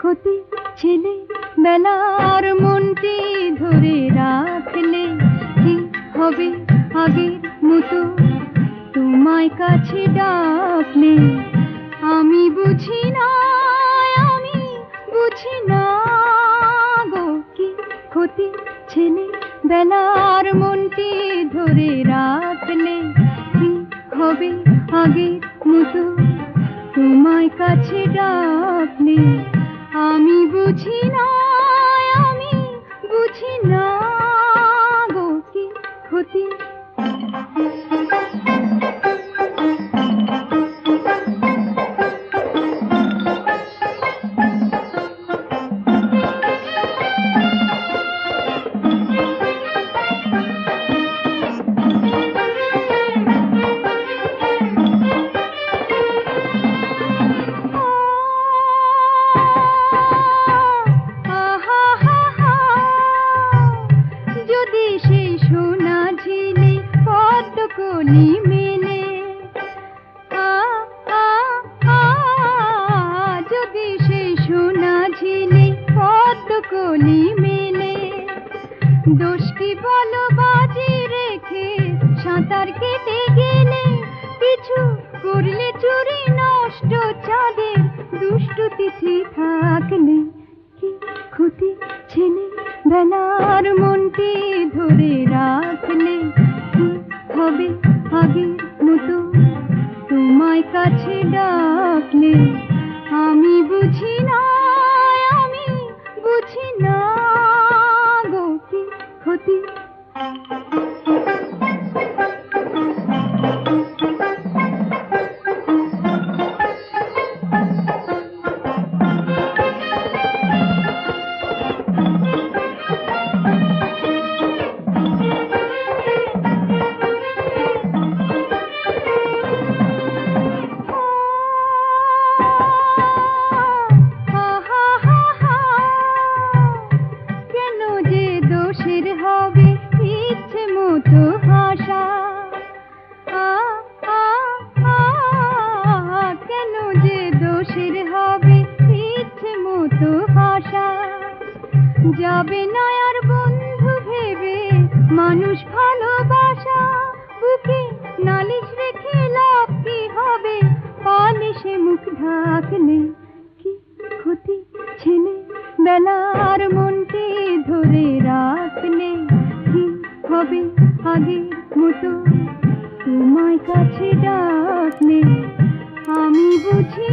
ক্ষতি ছেলে মনটি ধরে রাখলে? হবে আগের মতো কাছে ডাকলে, আমি বুঝি না আমি বুঝি না গো কি ক্ষতি। ছেলে বেলার মনটি ধরে রাখলে, কি হবে আগের মতো? তোমায় কাছে ডাকলে, আমি বুঝি না আমি বুঝি না গো কি ক্ষতি। কলি মেলে। দোষ কি বলো বাজি রেখে, সাঁতার কেটে গেলে? কিছু করলে নষ্ট চাঁদের, দুষ্টু থাকলে। কাছে ডাকলে আমি বুঝি না আমি বুঝি না। হবে ইচ্ছে মতো আ, কেন যে দোষের হবে ইচ্ছে মতো হাসা। যাবে না বন্ধু ভেবে মানুষ ভালোবাসা। বুকে নালিশ রেখে লাভ কি হবে? পালিশে মুখ ঢাকলে কি ক্ষতি? ছেলে বেলার মনটি ধরে রাখলে কি হবে আগে মতো। তোমার কাছে ডাকলে আমি বুঝি